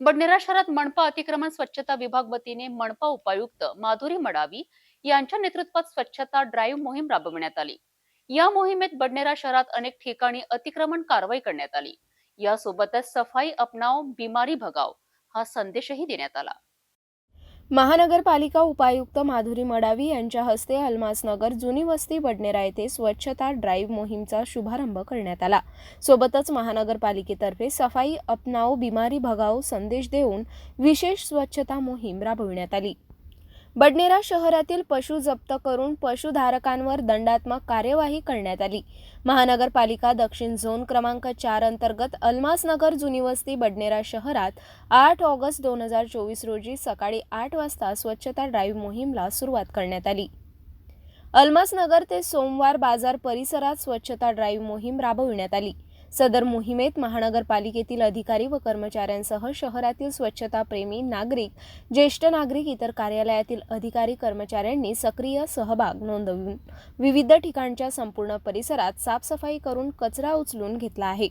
बडनेरा शहरात मनपा अतिक्रमण स्वच्छता विभाग वतीने मनपा उपायुक्त माधुरी मडावी यांच्या नेतृत्वात स्वच्छता ड्राईव्ह मोहीम राबविण्यात आली. या मोहिमेत बडनेरा शहरात अनेक ठिकाणी अतिक्रमण कारवाई करण्यात आली. यासोबतच सफाई अपनाव बिमारी भगाव हा संदेशही देण्यात आला. महानगरपालिका उपायुक्त माधुरी मडावी यांच्या हस्ते अल्मासनगर जुनी वस्ती बडनेरा येथे स्वच्छता ड्राईव्ह मोहीमचा शुभारंभ करण्यात आला. सोबतच महानगरपालिकेतर्फे सफाई अपनाओ बिमारी भगाओ संदेश देऊन विशेष स्वच्छता मोहीम राबविण्यात आली. बडनेरा शहरातील पशु जप्त करून पशुधारकांवर दंडात्मक कार्यवाही करण्यात आली. महानगरपालिका दक्षिण झोन क्रमांक चार अंतर्गत अल्मासनगर जुनी वस्ती बडनेरा शहरात आठ ऑगस्ट दोन हजार चोवीस रोजी सकाळी आठ वाजता स्वच्छता ड्राईव्ह मोहीमला सुरुवात करण्यात आली. अल्मासनगर ते सोमवार बाजार परिसरात स्वच्छता ड्राईव्ह मोहीम राबविण्यात आली. सदर मोहिमेत महानगरपालिकेतील अधिकारी व कर्मचाऱ्यांसह शहरातील स्वच्छताप्रेमी नागरिक ज्येष्ठ नागरिक इतर कार्यालयातील अधिकारी कर्मचाऱ्यांनी सक्रिय सहभाग नोंदवून विविध ठिकाणच्या संपूर्ण परिसरात साफसफाई करून कचरा उचलून घेतला आहे.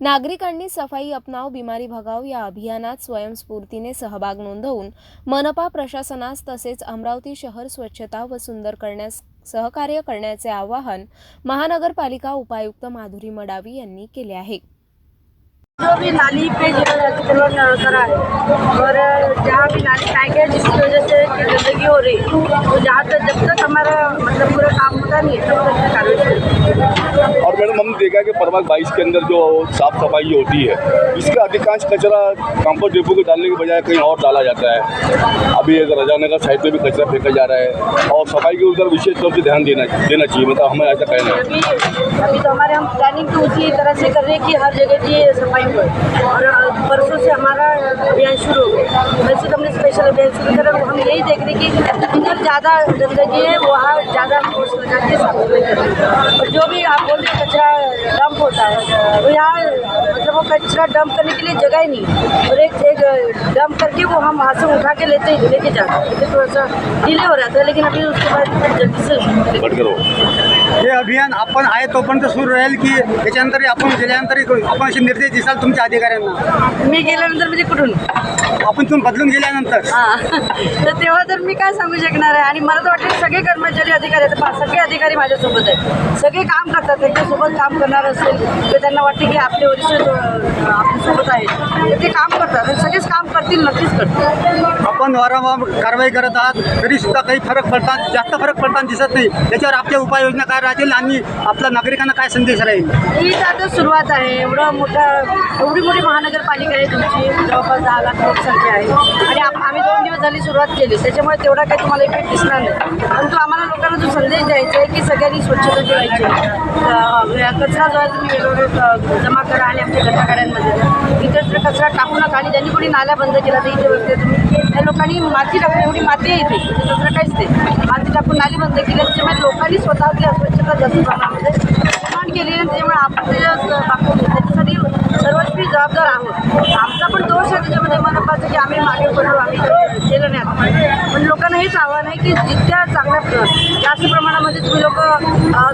नागरिकांनी सफाई अपनाव बिमारी भगाव या अभियानात स्वयंस्फूर्तीने सहभाग नोंदवून मनपा प्रशासनास तसेच अमरावती शहर स्वच्छता व सुंदर करण्यास सहकार्य करण्याचे आवाहन महानगरपालिका उपायुक्त माधुरी मडावी यांनी केले आहे. जो भी नाली पे जो अतिक्रमण करा है। और जहाँ भी नाली टाइट है जिसकी वजह से गंदगी हो रही है तो जहाँ तक जब तक हमारा मतलब पूरा काम होता नहीं है तब तक कार्रवाई और मैडम हमने देखा है कि परमाग बाईस के अंदर जो साफ़ सफ़ाई होती है इसका अधिकांश कचरा कंपोस्ट डिपो को डालने के बजाय कहीं और डाला जाता है। अभी अगर रजानगर साइड में भी कचरा फेंका जा रहा है और सफ़ाई के ऊपर विशेष तौर से ध्यान देना देना चाहिए मतलब हमें ऐसा कहना है। अभी तो हमारे हम प्लानिंग तो उसी तरह से कर रहे हैं कि हर जगह की सफ़ाई और परसों से हमारा अभियान शुरू हो गया। वैसे तो हमने स्पेशल अभियान शुरू करा हम यही देख रहे कि जिधर ज़्यादा गंदगी है, वहाँ ज़्यादा फोर्स लगा के साफ़ और जो भी आप बोल रहे कचरा डंप होता है तो यहाँ मतलब वो कचरा डंप करने के लिए जगह ही नहीं और एक एक डंप करके वो हम वहाँ से उठा के लेते लेके जाते हैं। थोड़ा सा डिले हो रहा था, लेकिन अभी उसके बाद जल्दी से हे अभियान आपण आहे तोपर्यंत सुरू राहील की त्याच्यानंतर आपण गेल्यानंतर आपण असे निर्देश दिसाल तुमच्या अधिकाऱ्यांना. मी गेल्यानंतर म्हणजे कुठून? आपण तुम्ही बदलून गेल्यानंतर. हा. तर तेव्हा तर मी काय सांगू शकणार आहे? आणि मला तर वाटतं सगळे कर्मचारी अधिकारी आहेत. सगळे अधिकारी माझ्यासोबत आहेत. सगळे काम करतात. त्यांच्यासोबत काम करणार असेल तर त्यांना वाटते की आपले वरिष्ठ आपल्यासोबत आहेत. तर ते काम करतात. सगळेच काम करतील नक्कीच करतील. आपण वारंवार कारवाई करत आहात तरी सुद्धा काही फरक पडतात जास्त फरक पडताना दिसत नाही. त्याच्यावर आपल्या उपाययोजना काय राहतील आणि आपल्या नागरिकांना काय संदेश राहील? ही तर आता सुरुवात आहे. एवढं मोठं एवढी मोठी महानगरपालिका आहे तुमची. जवळपास दहा लाख लोकसंख्या आहे. आणि आम्ही दोन दिवस झाली सुरुवात केली. त्याच्यामुळे तेवढा काही तुम्हाला इफेक्ट दिसणार नाही. परंतु आम्हाला लोकांना जो संदेश द्यायचा आहे की सगळ्यांनी स्वच्छता ठेवायची कचरा जो आहे तुम्ही वेगवेगळे जमा करा आणि आमच्या गटागाड्यांमध्ये इतर कचरा टाकू नका आणि ज्यांनी कोणी नाल्या बंद केला तर इथे बघते तुम्ही. त्या लोकांनी माती टाकून एवढी माती आहे इथे दुसरं काहीच नाही. माती टाकून नाली बंद केली त्याच्यामुळे लोकांनी स्वतःतली अस्वच्छता जास्त प्रमाणामध्ये निर्माण केली आणि त्याच्यामुळे आपण त्याच्या बाबतीत त्याच्यासाठी सर्वस्वी जबाबदार आहोत. आमचा पण दोष आहे त्याच्यामध्ये. मनपाचं की आम्ही मागे पडलो आम्ही केलं नाही. आता. पण लोकांना हेच आव्हान आहे की जितक्या चांगल्या प्र- जास्त प्रमाणामध्ये तुम्ही लोक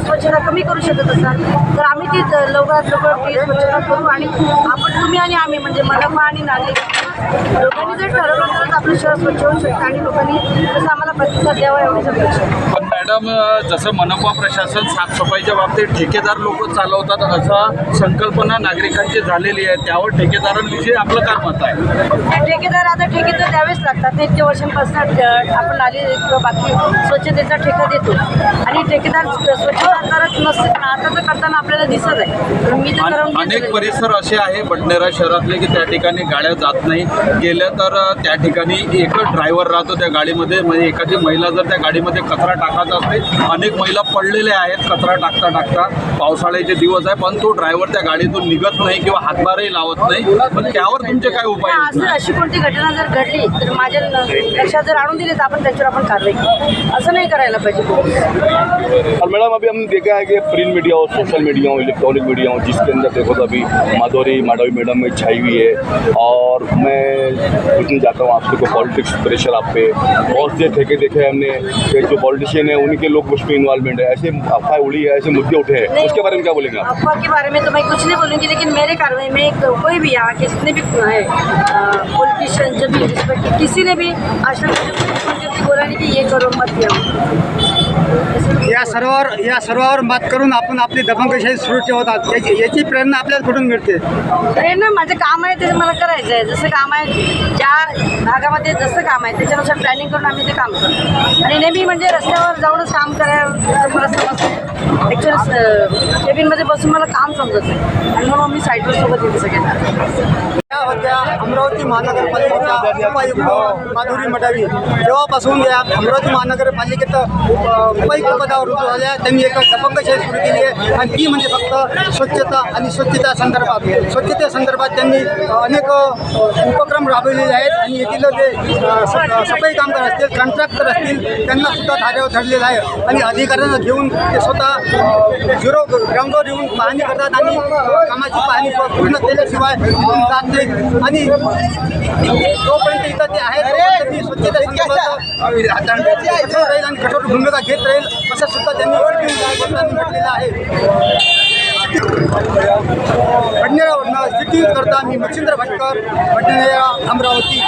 स्वच्छता कमी करू शकत असाल. तर आम्ही ती लवकरात लवकर ती स्वच्छता करू आणि आपण तुम्ही आणि आम्ही म्हणजे मनपा आणि नागरिक लोकांनी जर ठरवलं तरच आपलं शहर स्वच्छ होऊ शकतं आणि लोकांनी तसं आम्हाला प्रतिसाद द्यावा एवढीच अपेक्षा आहे. मॅडम जसं मनपा प्रशासन साफसफाईच्या बाबतीत ठेकेदार लोक चालवतात असा संकल्पना नागरिकांची झालेली आहे. त्यावर ठेकेदारांविषयी आपलं काय मत आहे? ठेकेदार आता ठेके तर द्यावेच लागतात. ते वर्षांपासून आपण किंवा बाकी स्वच्छतेचा ठेका देतो आणि ठेकेदार स्वच्छता करत नसते पण आता तर करताना आपल्याला दिसत आहे. मी तर अनेक. परिसर असे आहे बडनेरा शहरातले की त्या ठिकाणी गाड्या जात नाही गेल्या तर त्या ठिकाणी एकच ड्रायव्हर राहतो त्या गाडीमध्ये. म्हणजे एखादी महिला जर त्या गाडीमध्ये कचरा टाकत असते अनेक महिला पडलेल्या आहेत कचरा टाकता टाकता. पावसाळ्याचे दिवस आहे पण तो ड्रायव्हर त्या गाडीतून निघत नाही किंवा हातभारही लावत नाही. पण त्यावर तुमचे काय उपाय असं अशी कोणती घटना जर घडली तर माझ्या लक्षात जर आणून दिली तर आपण त्याच्यावर आपण कारवाई करू. असं नाही करायला पाहिजे और मैडम अभी हमने देखा है कि प्रिंट मीडिया हो सोशल मीडिया हो इलेक्ट्रॉनिक मीडिया हो जिसके अंदर देखो तो अभी माधुरी माधवी मैडम में छाई हुई है। और मैं पूछना चाहता हूँ आपसे को पॉलिटिक्स प्रेशर आप पे बहुत से ठेके देखे हैं हमने कि जो पॉलिटिशियन है उनके लोग उसमें इन्वॉल्वमेंट है। ऐसे अफवाह उड़ी है ऐसे मुद्दे उठे हैं। उसके बारे में क्या बोलेंगे अफवाह के बारे में तो मैं कुछ नहीं बोलूँगी लेकिन मेरे कार्रवाई में कोई भी यहाँ के जितने भी है पॉलिटिशियन जब भी किसी ने भी कभी बोला नहीं कि ये करो मत किया या सर्वावर या सर्वावर मात करून आपण आपली दबंगशाही सुरू ठेवतात याची याची प्रेरणा आपल्याला कुठून मिळते? ना माझं काम आहे ते मला करायचं आहे. जसं काम आहे ज्या भागामध्ये जसं काम आहे त्याच्यानुसार प्लॅनिंग करून आम्ही ते काम करतो. आणि नेहमी म्हणजे रस्त्यावर जाऊनच काम करायला मला समजतं. ॲक्च्युअली केबिनमध्ये बसून मला काम समजत नाही. आणि म्हणून मी साईडवर सोबत येते सगळ्यांना. त्या होत्या अमरावती महानगरपालिकेच्या उपायुक्त माधुरी मडावी. जेव्हापासून या अमरावती महानगरपालिकेत उप- उपायुक्त पदावर रुजू झाल्या त्यांनी एक दबंगशाही सुरू केली आहे. आणि ती म्हणजे फक्त स्वच्छता आणि स्वच्छता संदर्भात. स्वच्छते संदर्भात त्यांनी अनेक उपक्रम राबवलेले आहेत. आणि येथील जे सफाई कामगार असतील कॉन्ट्रॅक्टर असतील त्यांना सुद्धा धाऱ्यावर धरलेलं आहे. आणि अधिकाऱ्यांना घेऊन ते स्वतः झिरो ग्राउंडवर येऊन पाहणी करतात आणि कामाची पाहणी पूर्ण केल्याशिवाय जात नाही. आणि जोपर्यंत इथं ते आहेत स्वच्छता राहील आणि कठोर भूमिका घेत राहील असं सुद्धा त्यांनी म्हटलेलं आहे. भंडारावरनं स्थिती करता मी मच्छिंद्र भटकर भंडारा अमरावती.